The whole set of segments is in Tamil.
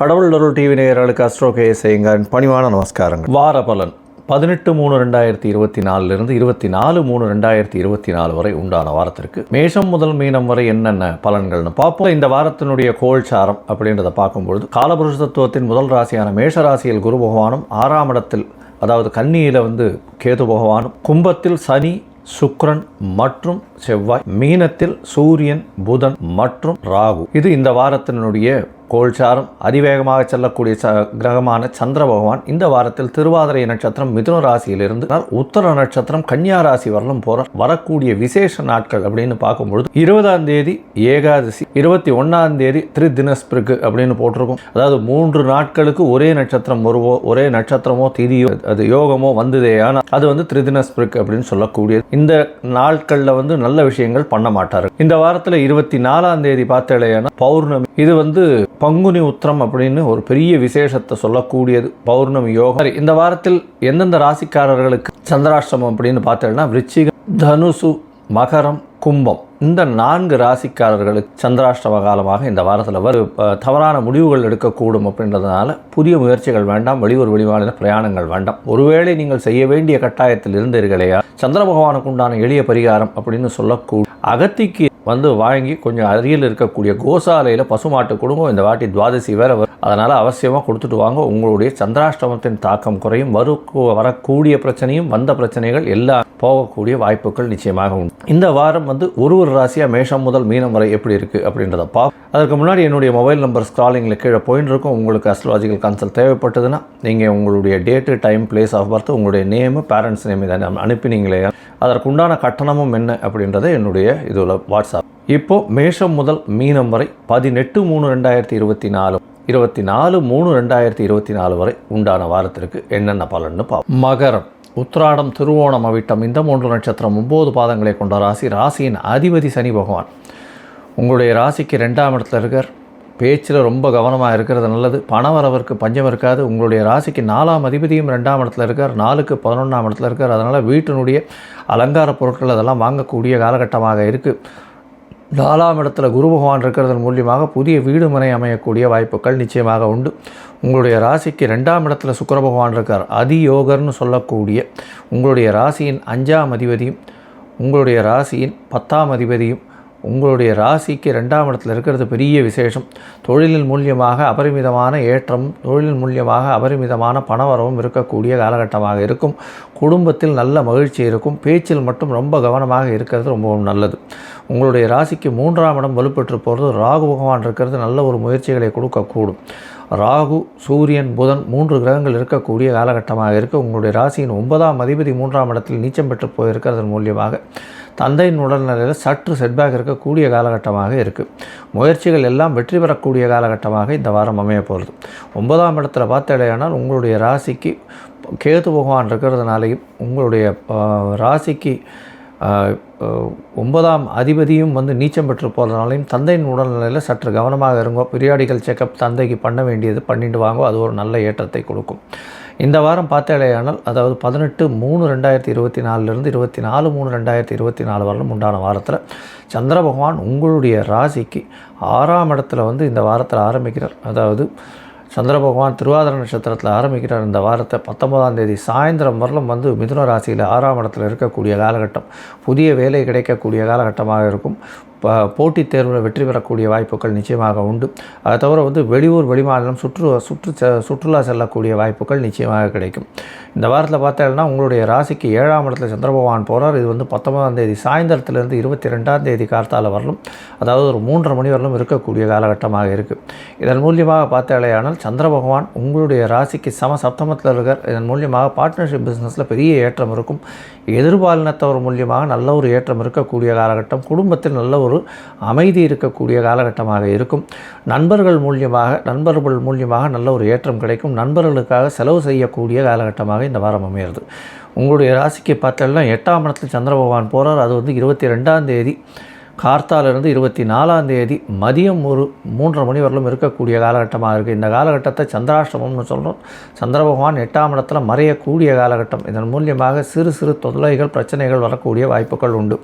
கடவுள் அருள் டிவி நேயர்களுக்கு அஸ்ட்ரோ கேஎஸ் பணிவான நமஸ்காரங்கள். வார பலன். பதினெட்டு மூணு ரெண்டாயிரத்தி இருபத்தி நாலுலேருந்து இருபத்தி நாலு மூணு ரெண்டாயிரத்தி இருபத்தி நாலு வரை உண்டான வாரத்திற்கு. மேஷம் முதல் மீனம் வரை என்னென்ன பலன்கள்னு பார்ப்போம். இந்த வாரத்தினுடைய கோல்சாரம் அப்படின்றத பார்க்கும்பொழுது காலபுருஷ தத்துவத்தின் முதல் ராசியான மேஷ ராசியில் குரு பகவானும் ஆறாம் இடத்தில் அதாவது கன்னியில் வந்து கேது பகவானும் கும்பத்தில் சனி சுக்ரன் மற்றும் செவ்வாய் மீனத்தில் சூரியன் புதன் மற்றும் ராகு. இது இந்த வாரத்தினுடைய கோல்சாரம். அதிவேகமாக செல்லக்கூடிய ச கிரகமான சந்திர பகவான் இந்த வாரத்தில் திருவாதிரை நட்சத்திரம் மிதுன ராசியிலிருந்து உத்தர நட்சத்திரம் கன்னியா ராசி வரலும் போற வரக்கூடிய விசேஷ நாட்கள் அப்படின்னு பார்க்கும்பொழுது இருபதாம் தேதி ஏகாதசி இருபத்தி ஒன்னாம் தேதி தினஸ்பிருக்கு அப்படின்னு போட்டிருக்கும். அதாவது மூன்று நாட்களுக்கு ஒரே நட்சத்திரம் வருவோ ஒரே நட்சத்திரமோ திதியோ அது யோகமோ வந்ததே. ஆனால் அது வந்து திருதினஸ்பிருக்கு அப்படின்னு சொல்லக்கூடியது. இந்த நாட்களில் வந்து நல்ல நல்ல விஷயங்கள் பண்ண மாட்டார். இந்த வாரத்தில் இருபத்தி நாலாம் தேதி பார்த்தேன்னா பௌர்ணமி. இது வந்து பங்குனி உத்திரம் அப்படின்னு ஒரு பெரிய விசேஷத்தை சொல்லக்கூடியது. பௌர்ணமி யோகம். சரி, இந்த வாரத்தில் எந்தெந்த ராசிக்காரர்களுக்கு சந்திராஷ்டிரமம் அப்படின்னு பார்த்தேன்னா விருச்சிகம் தனுசு மகரம் கும்பம். இந்த நான்கு ராசிக்காரர்களுக்கு சந்திராஷ்டம காலமாக இந்த வாரத்தில் வரும். தவறான முடிவுகள் எடுக்கக்கூடும் அப்படின்றதுனால புதிய முயற்சிகள் வேண்டாம் வெளியூர் வெளிமாநில பிரயாணங்கள் வேண்டாம். ஒருவேளை நீங்கள் செய்ய வேண்டிய கட்டாயத்தில் இருந்தீர்களையா சந்திர பகவானுக்கு உண்டான எளிய பரிகாரம் அப்படின்னு சொல்லக்கூடிய அகத்திக்கு வந்து வாங்கி கொஞ்சம் அருகில் இருக்கக்கூடிய கோசாலையில் பசுமாட்டு குடும்பம் இந்த வாட்டி துவாதசி வேற வரும். அதனால் அவசியமாக கொடுத்துட்டு வாங்க. உங்களுடைய சந்திராஷ்டமத்தின் தாக்கம் குறையும். வரு வரக்கூடிய பிரச்சனையும் வந்த பிரச்சனைகள் எல்லாம் போகக்கூடிய வாய்ப்புகள் நிச்சயமாக உண்டு. இந்த வாரம் வந்து ஒரு ஒரு ராசியாக மேஷம் முதல் மீனம் வரை எப்படி இருக்குது அப்படின்றத பா அதற்கு முன்னாடி என்னுடைய மொபைல் நம்பர் ஸ்க்ராலிங்கில் கீழே போயின்னு இருக்கும் உங்களுக்கு அஸ்ட்ராலஜிக்கல் கன்சல்ட் தேவைப்பட்டதுன்னா நீங்கள் உங்களுடைய date time place of birth உங்களுடைய நேமு பேரண்ட்ஸ் நேம் இதை அனுப்பினீங்களே. அதற்குண்டான கட்டணமும் என்ன அப்படின்றத என்னுடைய இதில் வாட்ஸ்அப் இப்போது மேஷம் முதல் மீனம் வரை பதினெட்டு மூணு ரெண்டாயிரத்தி இருபத்தி நாலு இருபத்தி நாலு மூணு ரெண்டாயிரத்தி இருபத்தி நாலு வரை உண்டான வாரத்திற்கு என்னென்ன பலன்னு பார்ப்போம் மகரம். உத்ராடம் திருவோணம் அவிட்டம் இந்த மூன்று நட்சத்திரம் ஒம்பது பாதங்களை கொண்ட ராசி. ராசியின் அதிபதி சனி பகவான். உங்களுடைய ராசிக்கு ரெண்டாம் இடத்துல இருக்கார். பேச்சில் ரொம்ப கவனமாக இருக்கிறது நல்லது. பணவரவிற்கு பஞ்சம் இருக்காது. உங்களுடைய ராசிக்கு நாலாம் அதிபதியும் ரெண்டாம் இடத்துல இருக்கார். நாலுக்கு பதினொன்றாம் இடத்துல இருக்கார். அதனால் வீட்டினுடைய அலங்கார பொருட்கள் அதெல்லாம் வாங்கக்கூடிய காலகட்டமாக இருக்குது நாலாம் இடத்துல குரு பகவான் இருக்கிறதன் மூலியமாக புதிய வீடு மனை அமையக்கூடிய வாய்ப்புகள் நிச்சயமாக உண்டு. உங்களுடைய ராசிக்கு ரெண்டாம் இடத்துல சுக்கர பகவான் இருக்கார். அதியோகர்னு சொல்லக்கூடிய உங்களுடைய ராசியின் அஞ்சாம் அதிபதியும் உங்களுடைய ராசியின் பத்தாம் அதிபதியும் உங்களுடைய ராசிக்கு ரெண்டாம் இடத்துல இருக்கிறது பெரிய விசேஷம். தொழிலின் மூலியமாக அபரிமிதமான ஏற்றம் தொழிலின் மூலியமாக அபரிமிதமான பணவரவும் இருக்கக்கூடிய காலகட்டமாக இருக்கும். குடும்பத்தில் நல்ல மகிழ்ச்சி இருக்கும். பேச்சில் மட்டும் ரொம்ப கவனமாக இருக்கிறது ரொம்பவும் நல்லது. உங்களுடைய ராசிக்கு மூன்றாம் இடம் வலுப்பெற்று போகிறது ராகு பகவான் இருக்கிறது நல்ல ஒரு முயற்சிகளை கொடுக்கக்கூடும். ராகு சூரியன் புதன் மூன்று கிரகங்கள் இருக்கக்கூடிய காலகட்டமாக இருக்குது உங்களுடைய ராசியின் ஒன்பதாம் அதிபதி மூன்றாம் இடத்தில் நீச்சம் பெற்று போயிருக்கிறதன் மூலியமாக தந்தையின் உடல்நிலையில் சற்று செட்பேக் இருக்கக்கூடிய காலகட்டமாக இருக்குது முயற்சிகள் எல்லாம் வெற்றி பெறக்கூடிய காலகட்டமாக இந்த வாரம் அமைய போகிறது ஒன்பதாம் இடத்துல பார்த்தடையானால் உங்களுடைய ராசிக்கு கேது பகவான் இருக்கிறதுனாலையும் உங்களுடைய ராசிக்கு ஒன்பதாம் அதிபதியும் வந்து நீச்சம் பெற்று போகிறதுனாலையும் தந்தையின் உடல்நிலையில் சற்று கவனமாக இருங்கோ. பிரியாடிகள் செக்கப் தந்தைக்கு பண்ண வேண்டியது பண்ணிட்டு வாங்கோ. அது ஒரு நல்ல ஏற்றத்தை கொடுக்கும். இந்த வாரம் பார்த்தாலேயானால் அதாவது பதினெட்டு மூணு ரெண்டாயிரத்தி இருபத்தி நாலுலேருந்து இருபத்தி நாலு மூணு ரெண்டாயிரத்தி இருபத்தி நாலு வரலும் உண்டான வாரத்தில் சந்திர பகவான் உங்களுடைய ராசிக்கு ஆறாம் இடத்துல வந்து இந்த வாரத்தில் ஆரம்பிக்கிறார். அதாவது சந்திர பகவான் திருவாதிர நட்சத்திரத்தில் ஆரம்பிக்கிறார். இந்த வாரத்தை பத்தொன்பதாம் தேதி சாயந்தரம் வரலும் வந்து மிதுன ராசியில் ஆறாம் இடத்துல இருக்கக்கூடிய காலகட்டம். புதிய வேலை கிடைக்கக்கூடிய காலகட்டமாக இருக்கும். போட்டித் தேர்வில் வெற்றி பெறக்கூடிய வாய்ப்புகள் நிச்சயமாக உண்டு. அதை தவிர வந்து வெளியூர் வெளிமாநிலம் சுற்று சுற்று செ- சுற்றுலா செல்லக்கூடிய வாய்ப்புகள் நிச்சயமாக கிடைக்கும். இந்த வாரத்தில் பார்த்தீங்கன்னா உங்களுடைய ராசிக்கு ஏழாம் இடத்துல சந்திரபகவான் போகிறார் இது வந்து பத்தொன்பதாம் தேதி சாயந்தரத்துலேருந்து இருபத்தி ரெண்டாம் தேதி கார்த்தால வரலும் அதாவது ஒரு மூன்றரை மணி வரலும் இருக்கக்கூடிய காலகட்டமாக இருக்குது இதன் மூலியமாக பார்த்தாலேயானால் சந்திர பகவான் உங்களுடைய ராசிக்கு சம சப்தமத்தில் இருக்கார். இதன் மூலியமாக பார்ட்னர்ஷிப் பிஸ்னஸில் பெரிய ஏற்றம் இருக்கும். எதிர்பாலினத்தவர் மூலியமாக நல்ல ஒரு ஏற்றம் இருக்கக்கூடிய காலகட்டம் குடும்பத்தில் நல்ல ஒரு அமைதி இருக்கக்கூடிய காலகட்டமாக இருக்கும். நண்பர்கள் மூலியமாக நண்பர்கள் மூலியமாக நல்ல ஒரு ஏற்றம் கிடைக்கும். நண்பர்களுக்காக செலவு செய்யக்கூடிய காலகட்டமாக இந்த வாரம் அமையிறது உங்களுடைய ராசிக்கு பார்த்தோம்னா எட்டாம் இடத்தில் சந்திர பகவான் போகிறார் அது வந்து இருபத்தி ரெண்டாம் தேதி. கார்த்தாலிருந்து இருபத்தி நாலாம் தேதி மதியம் ஒரு மூன்றரை மணி வரலும் இருக்கக்கூடிய காலகட்டமாக இருக்குது இந்த காலகட்டத்தை சந்திராஷ்டமம்னு சொல்கிறோம் சந்திர பகவான் எட்டாம் இடத்துல மறையக்கூடிய காலகட்டம். இதன் மூலியமாக சிறு சிறு தொல்லைகள் பிரச்சனைகள் வரக்கூடிய வாய்ப்புகள் உண்டு.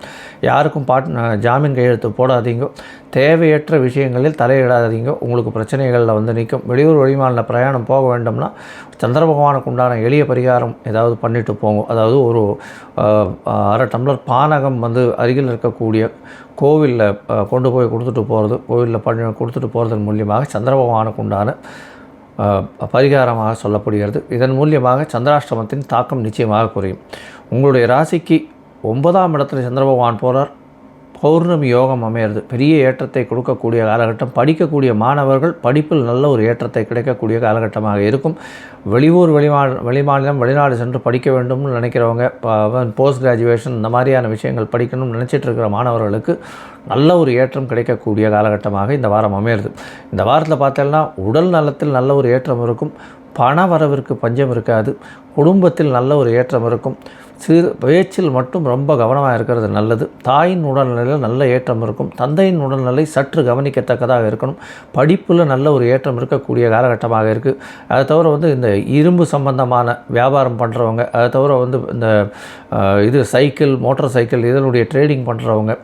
யாருக்கும் பாட் ஜாமீன் கையெழுத்து போடாதீங்க. தேவையற்ற விஷயங்களில் தலையிடாதீங்க. உங்களுக்கு பிரச்சனைகளில் வந்து நிற்கும். வெளியூர் வெளிமாநில பிரயாணம் போக வேண்டும்னா சந்திர பகவானுக்கு உண்டான எளிய பரிகாரம் ஏதாவது பண்ணிட்டு போங்க. அதாவது ஒரு அரை டம்ளர் பானகம் வந்து அருகில் இருக்கக்கூடிய கோவிலில் கொண்டு போய் கொடுத்துட்டு போகிறது கோவிலில் பண்ணி கொடுத்துட்டு போகிறதன் மூலியமாக சந்திர பகவானுக்கு உண்டான பரிகாரமாக சொல்லப்படுகிறது. இதன் மூலியமாக சந்திராஷ்டமத்தின் தாக்கம் நிச்சயமாக குறையும். உங்களுடைய ராசிக்கு ஒன்பதாம் இடத்துல சந்திர பகவான் போகிறார் பௌர்ணமி யோகம் அமையிறது. பெரிய ஏற்றத்தை கொடுக்கக்கூடிய காலகட்டம். படிக்கக்கூடிய மாணவர்கள் படிப்பில் நல்ல ஒரு ஏற்றத்தை கிடைக்கக்கூடிய காலகட்டமாக இருக்கும். வெளியூர் வெளிமா வெளிமாநிலம் வெளிநாடு சென்று படிக்க வேண்டும்னு நினைக்கிறவங்க போஸ்ட் கிராஜுவேஷன் இந்த மாதிரியான விஷயங்கள் படிக்கணும்னு நினச்சிட்டு இருக்கிற மாணவர்களுக்கு நல்ல ஒரு ஏற்றம் கிடைக்கக்கூடிய காலகட்டமாக இந்த வாரம் அமையிறது. இந்த வாரத்தில் பார்த்தோம்னா உடல் நலத்தில் நல்ல ஒரு ஏற்றம் இருக்கும். பண வரவிற்கு பஞ்சம் இருக்காது. குடும்பத்தில் நல்ல ஒரு ஏற்றம் இருக்கும். சிறு பேச்சில் மட்டும் ரொம்ப கவனமாக இருக்கிறது நல்லது. தாயின் உடல்நிலையில் நல்ல ஏற்றம் இருக்கும். தந்தையின் உடல்நிலை சற்று கவனிக்கத்தக்கதாக இருக்கணும். படிப்பில் நல்ல ஒரு ஏற்றம் இருக்கக்கூடிய காலகட்டமாக இருக்குது அதை தவிர வந்து இந்த இரும்பு சம்பந்தமான வியாபாரம் பண்ணுறவங்க அதை தவிர வந்து இந்த இது சைக்கிள் மோட்டார் சைக்கிள் இதனுடைய ட்ரேடிங் பண்ணுறவங்க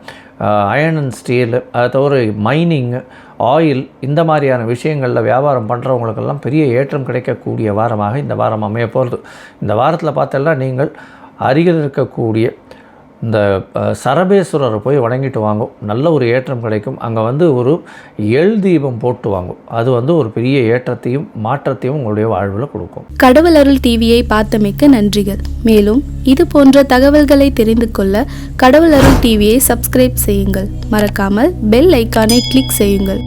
அயன் அண்ட் ஸ்டீலு அதை தவிர மைனிங்கு ஆயில் இந்த மாதிரியான விஷயங்களில் வியாபாரம் பண்ணுறவங்களுக்கெல்லாம் பெரிய ஏற்றம் கிடைக்கக்கூடிய வாரமாக இந்த வாரம் அமைய போகிறது இந்த வாரத்தில் பார்த்தெல்லாம் நீங்கள் அருகில் இருக்கக்கூடிய இந்த சரபேஸ்வரரை போய் வணங்கிட்டு வாங்கும். நல்ல ஒரு ஏற்றம் கிடைக்கும். அங்கே வந்து ஒரு எள் தீபம் போட்டு வாங்கும். அது வந்து ஒரு பெரிய ஏற்றத்தையும் மாற்றத்தையும் உங்களுடைய வாழ்வில் கொடுக்கும். கடவுள் அருள் டிவியை பார்த்தமைக்க நன்றிகள். மேலும் இது போன்ற தகவல்களை தெரிந்து கொள்ள கடவுள் அருள் டிவியை சப்ஸ்கிரைப் செய்யுங்கள். மறக்காமல் பெல் ஐக்கானை கிளிக் செய்யுங்கள்.